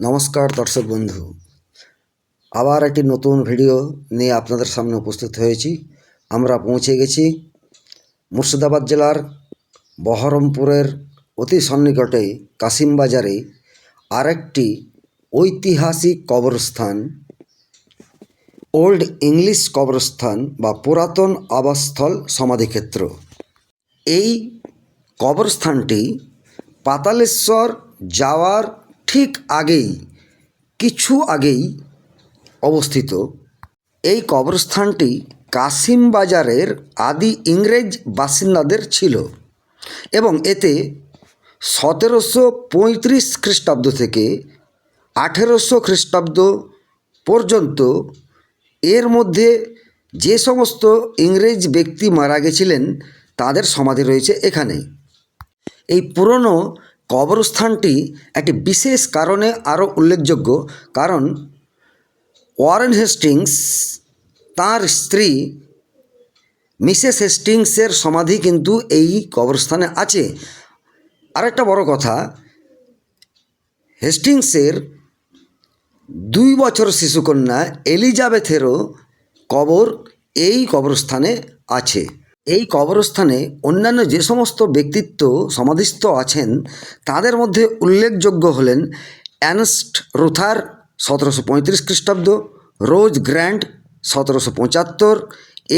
নমস্কার, দর্শক বন্ধু। আবার একটি নতুন ভিডিও নিয়ে আপনাদের সামনে উপস্থিত হয়েছি। আমরা পৌঁছে গেছি মুর্শিদাবাদ জেলার বহরমপুরের অতি সন্নিকটে কাশিমবাজারে আরেকটি ঐতিহাসিক কবরস্থান, ওল্ড ইংলিশ কবরস্থান বা পুরাতন আবাসস্থল সমাধিক্ষেত্র। এই কবরস্থানটি পাতালেশ্বর যাওয়ার ঠিক আগেই, কিছু আগেই অবস্থিত। এই কবরস্থানটি কাশিম বাজারের আদি ইংরেজ বাসিন্দাদের ছিল এবং এতে সতেরোশো পঁয়ত্রিশ খ্রিস্টাব্দ থেকে আঠেরোশো খ্রিস্টাব্দ পর্যন্ত এর মধ্যে যে সমস্ত ইংরেজ ব্যক্তি মারা গেছিলেন, তাদের সমাধি রয়েছে এখানে। এই পুরনো কবরস্থানটি একটি বিশেষ কারণে আরও উল্লেখযোগ্য, কারণ ওয়ারেন হেস্টিংস তার স্ত্রী মিসেস হেস্টিংসের সমাধি কিন্তু এই কবরস্থানে আছে। আরেকটা বড় কথা, হেস্টিংসের দুই বছর শিশুকন্যা এলিজাবেথেরও কবর এই কবরস্থানে আছে। এই কবরস্থানে অন্যান্য যে সমস্ত ব্যক্তিত্ব সমাধিস্থ আছেন, তাদের মধ্যে উল্লেখযোগ্য হলেন অ্যানস্ট রুথার সতেরোশো পঁয়ত্রিশ খ্রিস্টাব্দ, রোজ গ্র্যান্ড সতেরোশো পঁচাত্তর,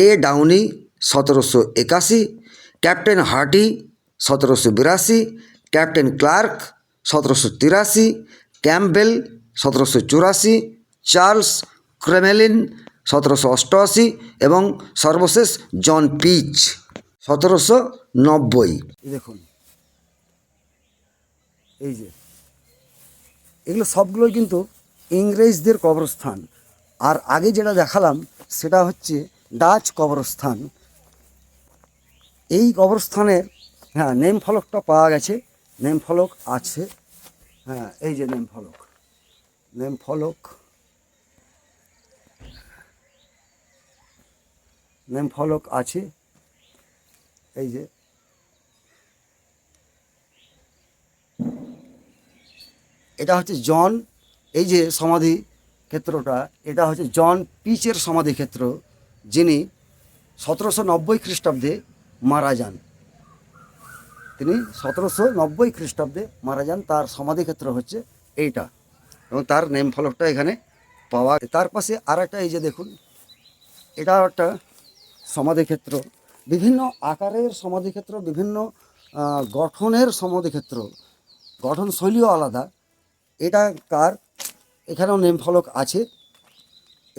এ ডাউনি সতেরোশো একাশি, ক্যাপ্টেন হার্টি সতেরোশো বিরাশি, ক্যাপ্টেন ক্লার্ক সতেরোশো তিরাশি, ক্যাম্পবেল সতেরোশো চুরাশি, চার্লস ক্রেমেলিন সতেরোশো অষ্টআশি এবং সর্বশেষ জন পিচ সতেরোশো নব্বই। দেখুন। এই যে। এগুলো সবগুলোই কিন্তু ইংরেজদের কবরস্থান। আর আগে যেটা দেখালাম, সেটা হচ্ছে ডাচ কবরস্থান। এই কবরস্থানের হ্যাঁ নেম ফলকটা পাওয়া গেছে। নেম ফলক আছে। হ্যাঁ এই যে নেম ফলক। নেম ফলক। নেম ফলক আছে। এই যে। এটা হচ্ছে জন, এই যে সমাধি ক্ষেত্রটা, এটা হচ্ছে জন পিচের সমাধি ক্ষেত্র, যিনি সতেরোশো নব্বই খ্রিস্টাব্দে মারা যান। তিনি সতেরোশো নব্বই খ্রিস্টাব্দে মারা যান, তার সমাধিক্ষেত্র হচ্ছে এইটা। এবং তার নেম ফলকটা এখানে পাওয়া। তার পাশে আর একটা এই যে দেখুন, এটা একটা সমাধিক্ষেত্র, বিভিন্ন আকারের সমাধিক্ষেত্র, বিভিন্ন গঠনের সমাধিক্ষেত্র, গঠন শৈলীও আলাদা। এটা কার? এখানেও নেম ফলক আছে।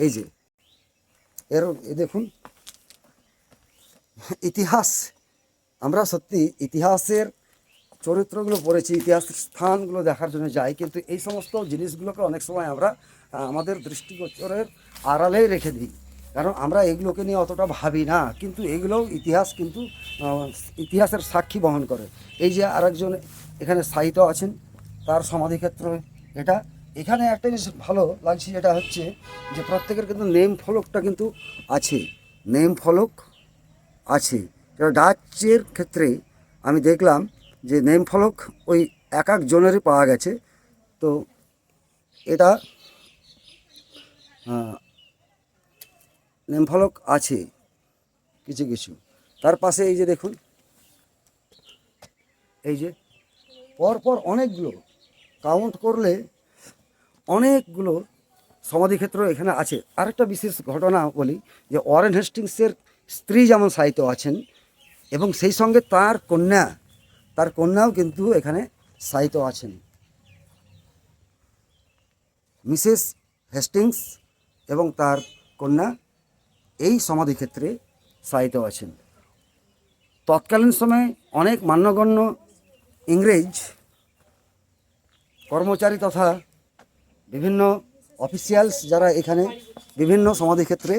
এই যে এর এ দেখুন। ইতিহাস, আমরা সত্যি ইতিহাসের চরিত্রগুলো পড়েছি ইতিহাসের স্থানগুলো দেখার জন্য যাই, কিন্তু এই সমস্ত জিনিসগুলোকে অনেক সময় আমরা আমাদের দৃষ্টিগোচরের আড়ালেই রেখে দিই। কারণ আমরা এগুলোকে নিয়ে অতটা ভাবি না, কিন্তু এগুলোও ইতিহাস কিন্তু ইতিহাসের সাক্ষী বহন করে। এই যে আরেকজন এখানে সাহিত্য আছেন, তার সমাধিক্ষেত্র এটা। এখানে একটা জিনিস ভালো লাগছে, যেটা হচ্ছে যে প্রত্যেকের কিন্তু নেম ফলকটা কিন্তু আছে। নেম ফলক আছে। ডাচের ক্ষেত্রে আমি দেখলাম যে নেম ফলক ওই এক এক জনেরই পাওয়া গেছে। তো এটা আহ, নেম ফলক আছে কিছু কিছু। তার পাশে এই যে দেখুন এই যে পরপর অনেকগুলো কাউন্ট করলে অনেকগুলো সমাধিক্ষেত্র এখানে আছে। আরেকটা বিশেষ ঘটনা বলি যে ওয়ারেন হেস্টিংসের স্ত্রী যেমন সাহিত্য আছেন এবং সেই সঙ্গে তার কন্যা তার কন্যাও কিন্তু এখানে সাহিত্য আছেন। মিসেস হেস্টিংস এবং তার কন্যা এই সমাধিক্ষেত্রে সাহিত্য আছেন। তৎকালীন সময়ে অনেক মান্যগণ্য ইংরেজ কর্মচারী তথা বিভিন্ন অফিসিয়ালস যারা এখানে বিভিন্ন সমাধিক্ষেত্রে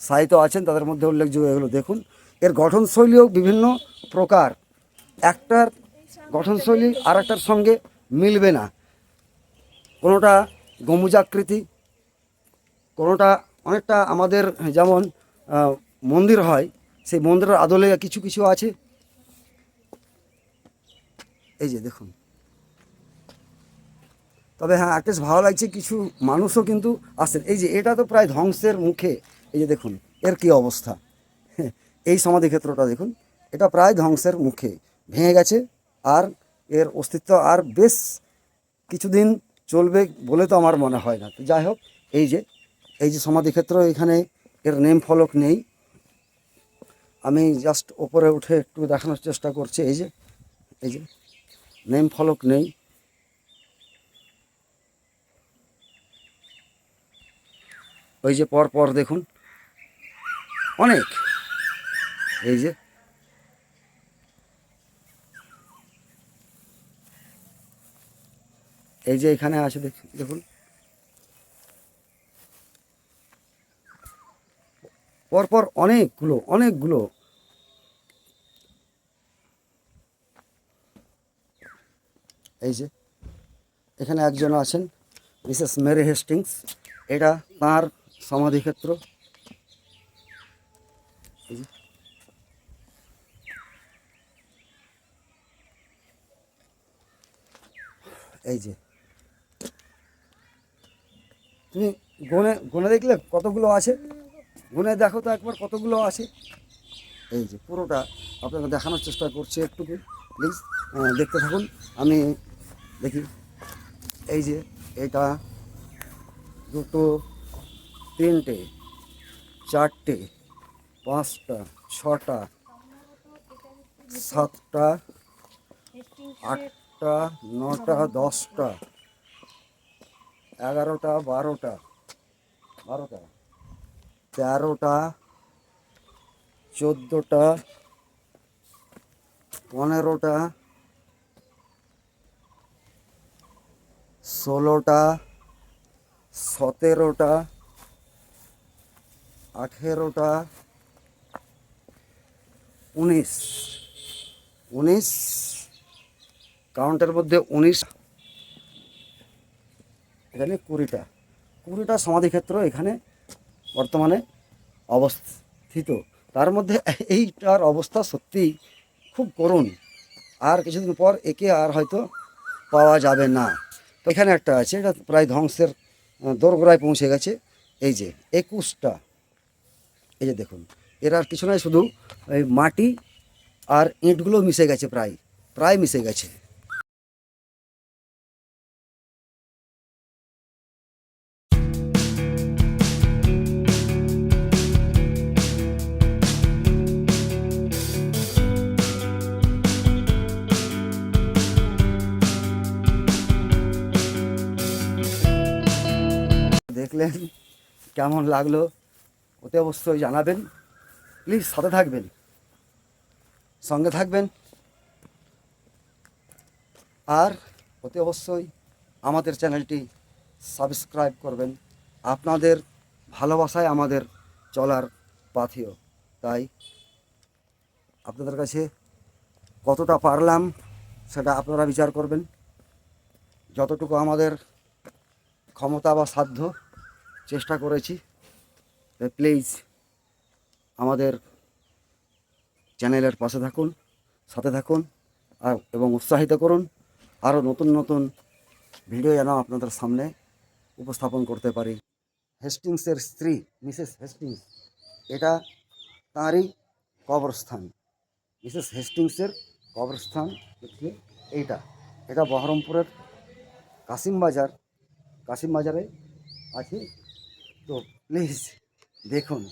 সাহিত্য আছেন, তাদের মধ্যে উল্লেখযোগ্য এগুলো দেখুন। এর গঠনশৈলীও বিভিন্ন প্রকার। একটার গঠনশৈলী আর একটার সঙ্গে মিলবে না। কোনোটা গম্বুজাকৃতি কোনোটা অনেকটা আমাদের যেমন মন্দির হয়, সেই মন্দিরের আদলে কিছু কিছু আছে। এই যে দেখুন। তবে হ্যাঁ আর্টিস্ট ভালো লাগছে কিছু মানুষও কিন্তু আসছেন। এই যে এটা তো প্রায় ধ্বংসের মুখে। এই যে দেখুন, এর কি অবস্থা? এই সমাধি ক্ষেত্রটা দেখুন, এটা প্রায় ধ্বংসের মুখে। ভেঙে গেছে, আর এর অস্তিত্ব আর বেশ কিছুদিন চলবে বলে তো আমার মনে হয় না। তো যাই হোক, এই যে এই যে সমাধিক্ষেত্র, এখানে এর নেম ফলক নেই। আমি জাস্ট ওপরে উঠে একটু দেখানোর চেষ্টা করছি, এই যে এই যে, নেম ফলক নেই। ওই যে পর পর দেখুন, অনেক, এই যে। এই যে এখানে আছে দেখ- দেখুন পরপর অনেকগুলো অনেকগুলো। এই যে, এখানে একজন আছেন, মিসেস মেরি হেস্টিংস। এটা তাঁর সমাধিক্ষেত্র। এই যে। তুমি গুনে গুনে দেখলে কতগুলো আছে? গুনে দেখো তো একবার কতগুলো আছে। এই যে পুরোটা আপনাকে দেখানোর চেষ্টা করছি একটু প্লিজ দেখতে থাকুন। আমি দেখি। এই যে এটা দুটো, তিনটে, চারটে, পাঁচটা, ছটা, সাতটা, আটটা, নটা, দশটা, এগারোটা, বারোটা বারোটা। তেরোটা, চোদ্দোটা, পনেরোটা, ষোলোটা, সতেরোটা, আঠেরোটা, উনিশ। উনিশ? কাউন্টের মধ্যে উনিশ। এখানে কুড়িটা। কুড়িটা সমাধিক্ষেত্র এখানে বর্তমানে অবস্থিত। তার মধ্যে এইটার অবস্থা সত্যিই খুব করুণ। আর কিছুদিন পর একে আর হয়তো পাওয়া যাবে না। তো এখানে একটা আছে, এটা প্রায় ধ্বংসের দোরগোড়ায় পৌঁছে গেছে। এই যে, একুশটা। এই যে দেখুন, এর আর কিছু নয়, শুধু এই মাটি আর ইঁটগুলো মিশে গেছে প্রায় প্রায় মিশে গেছে। দেখলেন কেমন লাগল? ওতে অবশ্যই জানাবেন। প্লিজ সাথে থাকবেন। সঙ্গে থাকবেন। আর অতি অবশ্যই আমাদের চ্যানেলটি সাবস্ক্রাইব করবেন। আপনাদের ভালোবাসায় আমাদের চলার পাথেয়। তাই আপনাদের কাছে কতটা পারলাম, সেটা আপনারা বিচার করবেন। যতটুকু আমাদের ক্ষমতা বা সাধ্য চেষ্টা করেছি। প্লিজ আমাদের চ্যানেলের পাশে থাকুন, সাথে থাকুন, আর এবং উৎসাহিত করুন। আরও নতুন নতুন ভিডিও যেন আপনাদের সামনে উপস্থাপন করতে পারি। হেস্টিংসের স্ত্রী, মিসেস হেস্টিংস, এটা তাঁরই কবরস্থান। মিসেস হেস্টিংসের কবরস্থান হচ্ছে এইটা। এটা বহরমপুরের কাসিমবাজার কাসিমবাজারে আছে তো প্লিজ দেখুন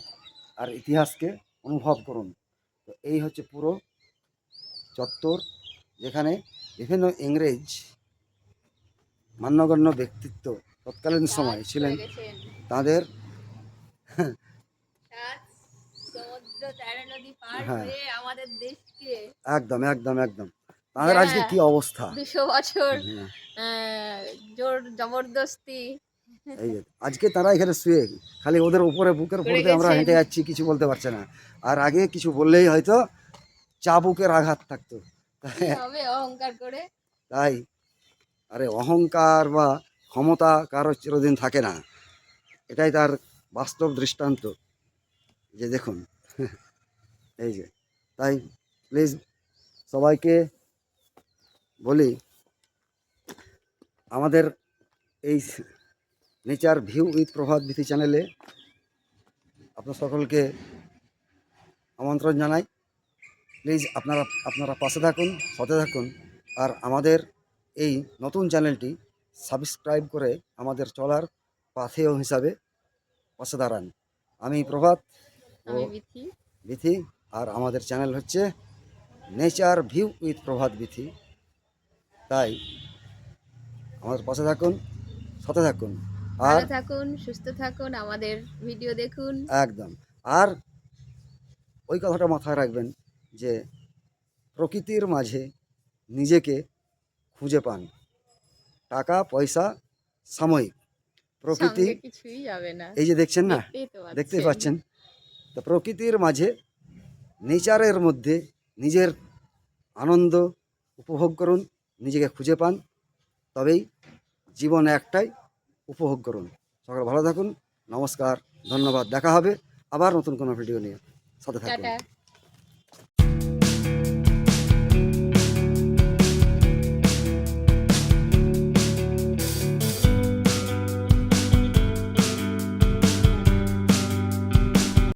আর ইতিহাসকে অনুভব করুন। তো এই হচ্ছে পুরো চত্বর যেখানে বিভিন্ন ইংরেজ মান্যগণ্য ব্যক্তিত্ব তৎকালীন সময় ছিলেন। তাদের হ্যাঁ। হয়ে একদম একদম একদম। তাদের আজকে কি অবস্থা? দুশো বছর হ্যাঁ, জোর জবরদস্তি। এই যে, আজকে তারা এখানে শুয়ে খালি ওদের উপরে বুকের উপরে আমরা হেঁটে যাচ্ছি কিছু বলতে পারছে না। আর আগে কিছু বললেই হয়তো চাবুকের আঘাত থাকতো। কি অহংকার করে? তাই আরে অহংকার বা ক্ষমতা কারও চিরদিন থাকে না। এটাই তার বাস্তব দৃষ্টান্ত। যে দেখুন এই যে তাই প্লিজ সবাইকে বলি আমাদের এই nature view with Prabhat Bithi চ্যানেলে আপনার সকলকে আমন্ত্রণ জানাই। প্লিজ আপনারা আপনারা পাশে থাকুন সাথে থাকুন। আর আমাদের এই নতুন চ্যানেলটি সাবস্ক্রাইব করে আমাদের চলার পাথেয় হিসাবে পাশে দাঁড়ান। আমি প্রভাত ও বিথি। আর আমাদের চ্যানেল হচ্ছে nature view with Prabhat Bithi তাই আমাদের পাশে থাকুন সাথে থাকুন। ভালো থাকুন সুস্থ থাকুন আমাদের ভিডিও দেখুন। একদম। আর ওই কথাটা মাথায় রাখবেন যে প্রকৃতির মাঝে নিজেকে খুঁজে পান। টাকা পয়সা সাময়িক। প্রকৃতি সঙ্গে কিছুই যাবে না। এই যে দেখছেন না? দেখতেই তো দেখতেই পাচ্ছেন? তো প্রকৃতির মাঝে নেচারের মধ্যে নিজের আনন্দ উপভোগ করুন নিজেকে খুঁজে পান। তবেই জীবন একটাই। উপভোগ করুন। সকাল ভালো থাকুন, নমস্কার, ধন্যবাদ, দেখা হবে আবার নতুন কোনো ভিডিও নিয়ে। সাথে থাকুন।